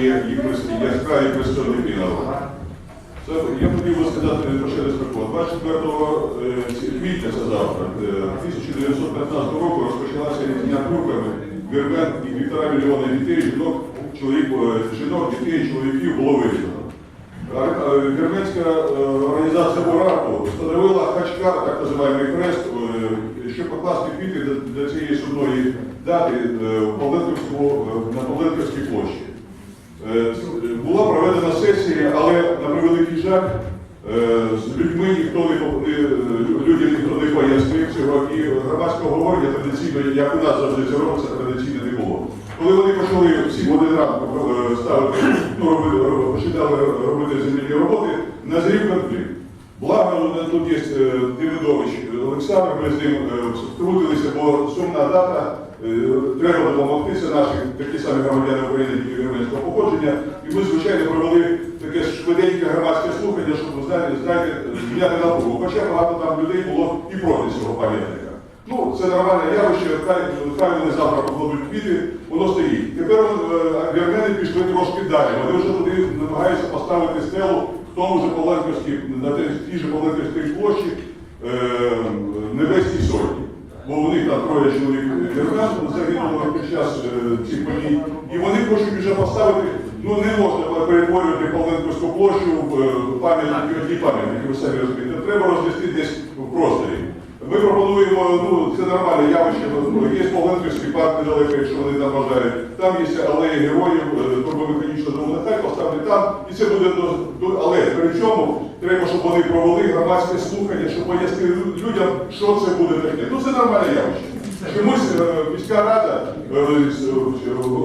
і яскраві представники народу. Це, я хотів би сказати про раз таке. 24 е, квітня, це завтра, е, 1915 року розпочалася різня турками Вірмен і півтора мільйона дітей, жінок, чоловік, е, жінок, дітей, чоловіків було визнано. Е, Вірменська е, організація УРАТу встановила хачкар, так називаємо хрест, е, щоб покласти квіти для цієї судної дати е, е, на Павленківській площі. Е, Була проведена сесія, але на превеликий жаль, е, з людьми ніхто не е, людям ніхто не пояснив цього, і громадського говорення традиційно, як у нас завжди це робиться, традиційно не було. Коли вони почали всі в один ранку ставити, ну, починали робити земельні роботи, назрів конфлікт. Благо, тут є е, Олександр, ми з ним е, втрутилися, бо сумна дата, е, треба допомогти, це наші такі самі громадяни України, тільки вірменського походження. І ми, звичайно, провели таке швиденьке громадське слухання, щоб ви знаєте, знаєте, зняти напругу. Хоча багато там людей було і проти цього пам'ятника. Ну, це нормальне явище, хай, хай вони завтра покладуть квіти, воно стоїть. Тепер е, вірмени пішли трошки далі. Вони вже туди намагаються поставити стелу в тому ж Павленківській, на тій- же Павленківській площі е, Небесній Сотні. Бо у них там троє чоловік вірмен загинуло під час е, цих подій. І вони хочуть вже поставити, ну не можна перетворювати Павленківську площу в е, пам'ятники, одні пам'ятники, ви самі розумієте. Треба розвести десь в просторі. Ми пропонуємо, ну це нормальне явище, ну, є Павленківський парк недалеко, якщо вони там бажають. Там є алеї героїв, е, турбомеханічна дому, нехай поставлять там, і це буде до, але при цьому треба, щоб вони провели громадське слухання, щоб пояснили людям, що це буде таке. Ну це нормальне явище. Чомусь е, міська рада е,